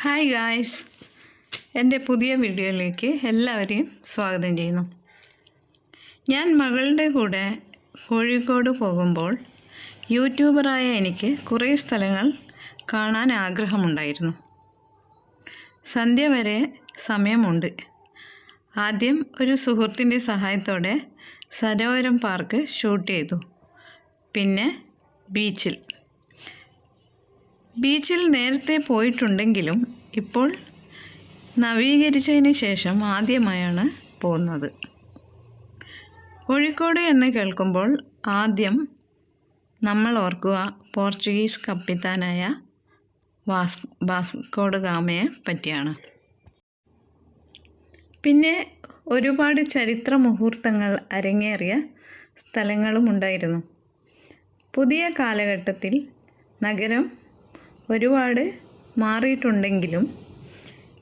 Hi guys എന്റെ പുതിയ വീഡിയോയിലേക്ക് എല്ലാവരെയും സ്വാഗതം ചെയ്യുന്നു. ഞാൻ മകളുടെ കൂടെ കോഴിക്കോട് പോകുമ്പോൾ യൂട്യൂബറായ എനിക്ക് കുറേ സ്ഥലങ്ങൾ കാണാൻ ആഗ്രഹമുണ്ടായിരുന്നു. സന്ധ്യ വരെ സമയമുണ്ട്. ആദ്യം ഒരു സുഹൃത്തിന്റെ സഹായത്തോടെ സരോവരം പാർക്ക് ഷൂട്ട് ചെയ്തു. പിന്നെ ബീച്ചിൽ. ബീച്ചിൽ നേരത്തെ പോയിട്ടുണ്ടെങ്കിലും ഇപ്പോൾ നവീകരിച്ചതിന് ശേഷം ആദ്യമായാണ് പോകുന്നത്. കോഴിക്കോട് എന്ന് കേൾക്കുമ്പോൾ ആദ്യം നമ്മൾ ഓർക്കുക പോർച്ചുഗീസ് കപ്പിത്താനായ വാസ് വാസ്കോഡ് ഗാമയെ പറ്റിയാണ്. പിന്നെ ഒരുപാട് ചരിത്ര മുഹൂർത്തങ്ങൾ അരങ്ങേറിയ സ്ഥലങ്ങളുമുണ്ടായിരുന്നു പുതിയ കാലഘട്ടത്തിൽ നഗരം ഒരുപാട് മാറിയിട്ടുണ്ടെങ്കിലും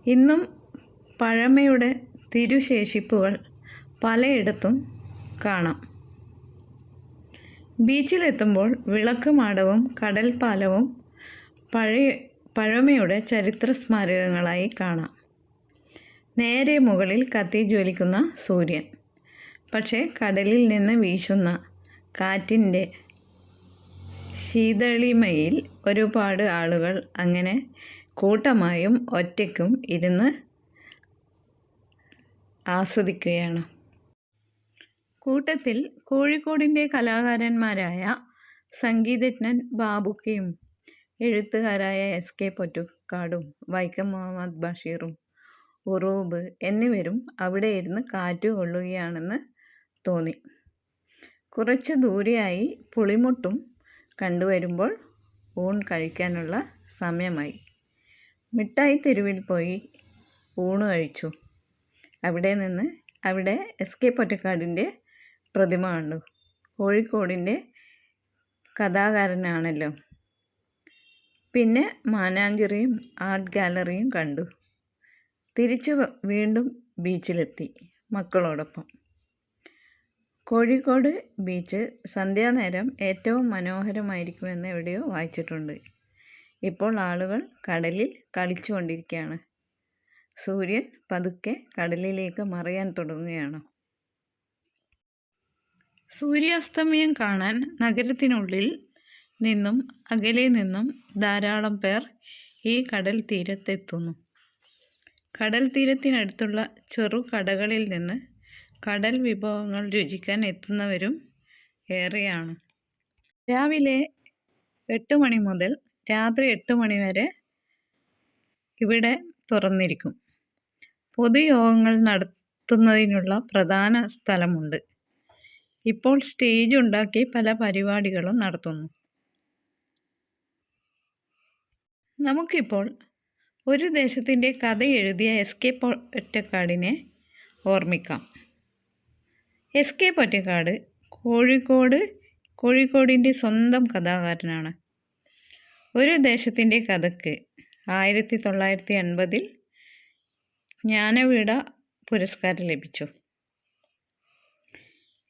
ഇന്നും പഴമയുടെ തിരുശേഷിപ്പുകൾ പലയിടത്തും കാണാം. ബീച്ചിലെത്തുമ്പോൾ വിളക്ക് മാടവും കടൽപ്പാലവും പഴയ പഴമയുടെ ചരിത്ര സ്മാരകങ്ങളായി കാണാം. നേരെ മുകളിൽ കത്തി ജ്വലിക്കുന്ന സൂര്യൻ. പക്ഷേ കടലിൽ നിന്ന് വീശുന്ന കാറ്റിന്റെ ശീതളിമയിൽ ഒരുപാട് ആളുകൾ അങ്ങനെ കൂട്ടമായും ഒറ്റയ്ക്കും ഇരുന്ന് ആസ്വദിക്കുകയാണ്. കൂട്ടത്തിൽ കോഴിക്കോടിന്റെ കലാകാരന്മാരായ സംഗീതജ്ഞൻ ബാബുക്കയും എഴുത്തുകാരായ എസ് കെ പൊറ്റുക്കാടും വൈക്കം മുഹമ്മദ് ബഷീറും ഉറൂബ് എന്നിവരും അവിടെ ഇരുന്ന് കാറ്റ് കൊള്ളുകയാണെന്ന് തോന്നി. കുറച്ച് ദൂരെയായി പുളിമുട്ടും കണ്ടുവരുമ്പോൾ ഊൺ കഴിക്കാനുള്ള സമയമായി. മിഠായി തെരുവിൽ പോയി ഊണ് കഴിച്ചു. അവിടെ നിന്ന് അവിടെ എസ് കെ പൊറ്റക്കാടിന്റെ പ്രതിമ കണ്ടു. കോഴിക്കോടിന്റെ കഥാകാരനാണല്ലോ. പിന്നെ മാനാഞ്ചിറിയും ആർട്ട് ഗാലറിയും കണ്ടു. തിരിച്ചു വീണ്ടും ബീച്ചിലെത്തി മക്കളോടൊപ്പം. കോഴിക്കോട് ബീച്ച് സന്ധ്യാനേരം ഏറ്റവും മനോഹരമായിരിക്കുമെന്ന് എവിടെയോ വായിച്ചിട്ടുണ്ട്. ഇപ്പോൾ ആളുകൾ കടലിൽ കളിച്ചുകൊണ്ടിരിക്കുകയാണ്. സൂര്യൻ പതുക്കെ കടലിലേക്ക് മറയാൻ തുടങ്ങുകയാണ്. സൂര്യാസ്തമയം കാണാൻ നഗരത്തിനുള്ളിൽ നിന്നും അകലെ നിന്നും ധാരാളം പേർ ഈ കടൽ തീരത്തെത്തുന്നു. കടൽ തീരത്തിനടുത്തുള്ള ചെറു കടകളിൽ നിന്ന് കടൽ വിഭവങ്ങൾ രുചിക്കാൻ എത്തുന്നവരും ഏറെയാണ്. രാവിലെ എട്ട് മണി മുതൽ രാത്രി എട്ട് മണി വരെ ഇവിടെ തുറന്നിരിക്കും. പൊതുയോഗങ്ങൾ നടത്തുന്നതിനുള്ള പ്രധാന സ്ഥലമുണ്ട്. ഇപ്പോൾ സ്റ്റേജ് ഉണ്ടാക്കി പല പരിപാടികളും നടത്തുന്നു. നമുക്കിപ്പോൾ ഒരു ദേശത്തിന്റെ കഥ എഴുതിയ എസ് കെ പൊറ്റക്കാടിനെ ഓർമ്മിക്കാം. എസ് കെ പൊറ്റക്കാട് കോഴിക്കോട് കോഴിക്കോടിന്റെ സ്വന്തം കഥാകാരനാണ്. ഒരു ദേശത്തിന്റെ കഥക്ക് ആയിരത്തി തൊള്ളായിരത്തി അൻപതിൽ ജ്ഞാനപീഠ പുരസ്കാരം ലഭിച്ചു.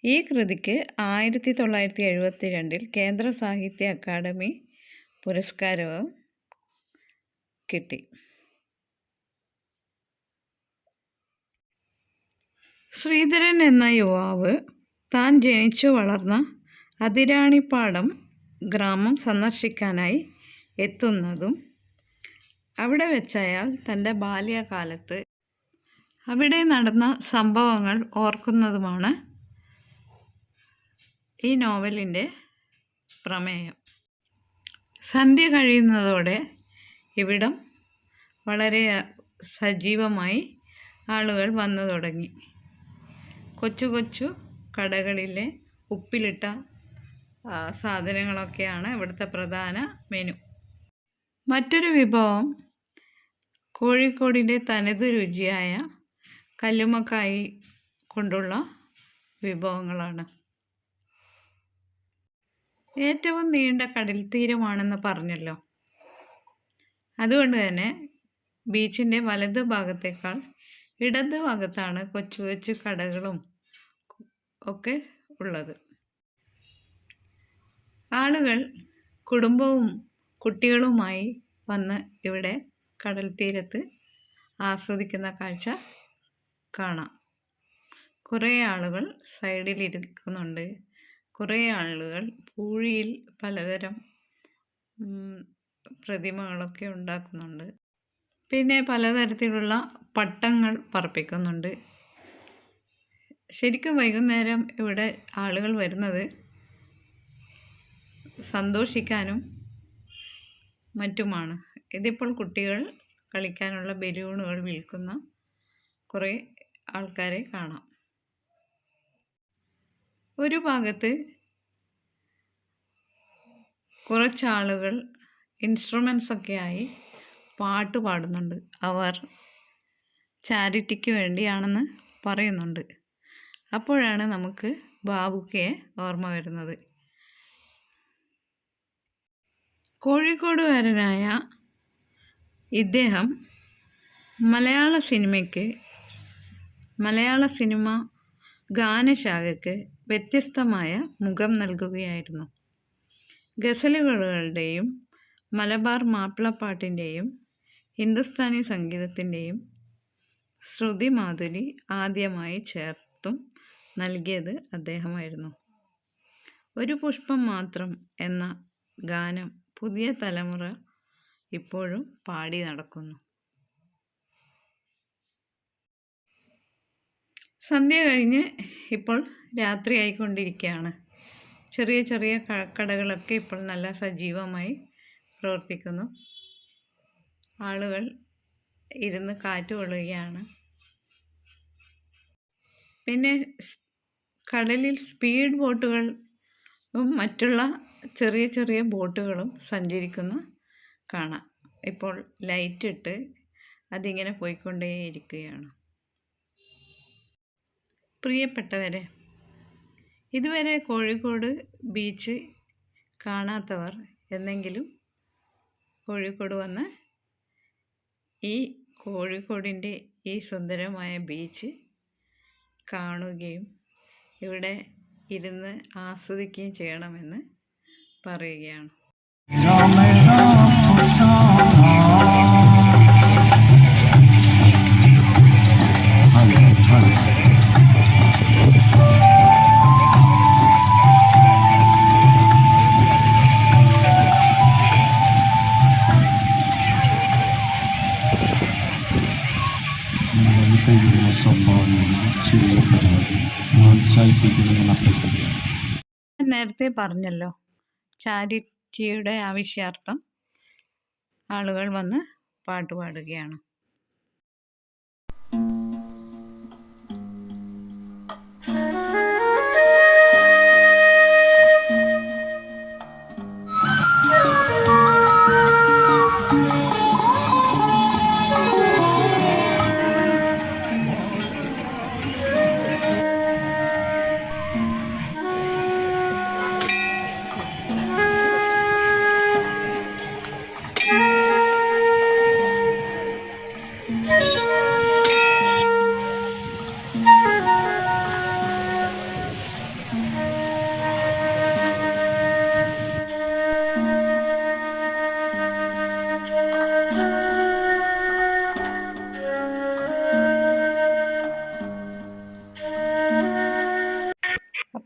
ഈ കൃതിക്ക് ആയിരത്തി തൊള്ളായിരത്തി എഴുപത്തി രണ്ടിൽ കേന്ദ്ര സാഹിത്യ അക്കാദമി പുരസ്കാരവും കിട്ടി. ശ്രീധരൻ എന്ന യുവാവ് താൻ ജനിച്ചു വളർന്ന അതിരാണിപ്പാടം ഗ്രാമം സന്ദർശിക്കാനായി എത്തുന്നതും അവിടെ വെച്ചയാൾ തന്റെ ബാല്യകാലത്ത് അവിടെ നടന്ന സംഭവങ്ങൾ ഓർക്കുന്നതുമാണ് ഈ നോവലിന്റെ പ്രമേയം. സന്ധ്യ കഴിയുന്നതോടെ ഇവിടം വളരെ സജീവമായി ആളുകൾ വന്നു തുടങ്ങി. കൊച്ചു കൊച്ചു കടകളിലെ ഉപ്പിലിട്ട സാധനങ്ങളൊക്കെയാണ് ഇവിടുത്തെ പ്രധാന മെനു മറ്റൊരു വിഭവം കോഴിക്കോടിന്റെ തനത് രുചിയായ കല്ലുമക്കായി കൊണ്ടുള്ള വിഭവങ്ങളാണ്. ഏറ്റവും നീണ്ട കടൽ തീരമാണെന്ന് പറഞ്ഞല്ലോ. അതുകൊണ്ട് തന്നെ ബീച്ചിന്റെ വലത് ഭാഗത്തേക്കാൾ ഇടത് ഭാഗത്താണ് കൊച്ചു കൊച്ചു കടകളും ഒക്കെ ഉള്ളത്. ആളുകൾ കുടുംബവും കുട്ടികളുമായി വന്ന് ഇവിടെ കടൽ തീരത്ത് ആസ്വദിക്കുന്ന കാഴ്ച കാണാം. കുറേ ആളുകൾ സൈഡിൽ ഇരിക്കുന്നുണ്ട്. കുറേ ആളുകൾ പൂഴിയിൽ പലതരം പ്രതിമകളൊക്കെ ഉണ്ടാക്കുന്നുണ്ട്. പിന്നെ പലതരത്തിലുള്ള പട്ടങ്ങൾ പറപ്പിക്കുന്നുണ്ട്. ശരിക്കും വൈകുന്നേരം ഇവിടെ ആളുകൾ വരുന്നത് സന്തോഷിക്കാനും മറ്റുമാണ്. ഇതിപ്പോൾ കുട്ടികൾ കളിക്കാനുള്ള ബലൂണുകൾ വിൽക്കുന്ന കുറേ ആൾക്കാരെ കാണാം. ഒരു ഭാഗത്ത് കുറച്ചാളുകൾ ഇൻസ്ട്രുമെൻസ് ഒക്കെ ആയി പാട്ട് പാടുന്നുണ്ട്. അവർ ചാരിറ്റിക്ക് വേണ്ടിയാണെന്ന് പറയുന്നുണ്ട്. അപ്പോഴാണ് നമുക്ക് ബാബുക്കയെ ഓർമ്മ വരുന്നത്. കോഴിക്കോടുകാരനായ ഇദ്ദേഹം മലയാള സിനിമയ്ക്ക് മലയാള സിനിമ ഗാനശാഖയ്ക്ക് വ്യത്യസ്തമായ മുഖം നൽകുകയായിരുന്നു. ഗസലുകളുടെയും മലബാർ മാപ്പിളപ്പാട്ടിന്റെയും ഹിന്ദുസ്ഥാനി സംഗീതത്തിന്റെയും ശ്രുതി മാധുരി ആദ്യമായി ചേർത്തും നൽകിയത് അദ്ദേഹമായിരുന്നു. ഒരു പുഷ്പം മാത്രം എന്ന ഗാനം പുതിയ തലമുറ ഇപ്പോഴും പാടി നടക്കുന്നു. സന്ധ്യ കഴിഞ്ഞ് ഇപ്പോൾ രാത്രി ആയിക്കൊണ്ടിരിക്കുകയാണ്. ചെറിയ ചെറിയ കടകളൊക്കെ ഇപ്പോൾ നല്ല സജീവമായി പ്രവർത്തിക്കുന്നു. ആളുകൾ ഇരുന്ന് കാറ്റ് കൊള്ളുകയാണ്. പിന്നെ കടലിൽ സ്പീഡ് ബോട്ടുകളും മറ്റുള്ള ചെറിയ ചെറിയ ബോട്ടുകളും സഞ്ചരിക്കുന്ന കാണാം. ഇപ്പോൾ ലൈറ്റ് ഇട്ട് അതിങ്ങനെ പോയിക്കൊണ്ടേയിരിക്കുകയാണ്. പ്രിയപ്പെട്ടവരെ ഇതുവരെ കോഴിക്കോട് ബീച്ച് കാണാത്തവർ എന്നെങ്കിലും കോഴിക്കോട് വന്ന് ഈ കോഴിക്കോടിന്റെ ഈ സുന്ദരമായ ബീച്ച് കാണുകയും ഇവിടെ ഇരുന്ന് ആസ്വദിക്കുകയും ചെയ്യണമെന്ന് പറയുകയാണ്. നേരത്തെ പറഞ്ഞല്ലോ. ചാരിറ്റിയുടെ ആവശ്യാർത്ഥം ആളുകൾ വന്ന് പാട്ട് പാടുകയാണ്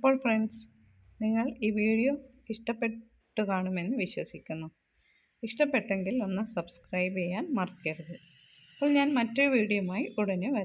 അപ്പോൾ ഫ്രണ്ട്സ് നിങ്ങൾ ഈ വീഡിയോ ഇഷ്ടപ്പെട്ടു കാണുമെന്ന് വിശ്വസിക്കുന്നു. ഇഷ്ടപ്പെട്ടെങ്കിൽ ഒന്ന് സബ്സ്ക്രൈബ് ചെയ്യാൻ മറക്കരുത്. അപ്പോൾ ഞാൻ മറ്റൊരു വീഡിയോയുമായി ഉടനെ വരാം.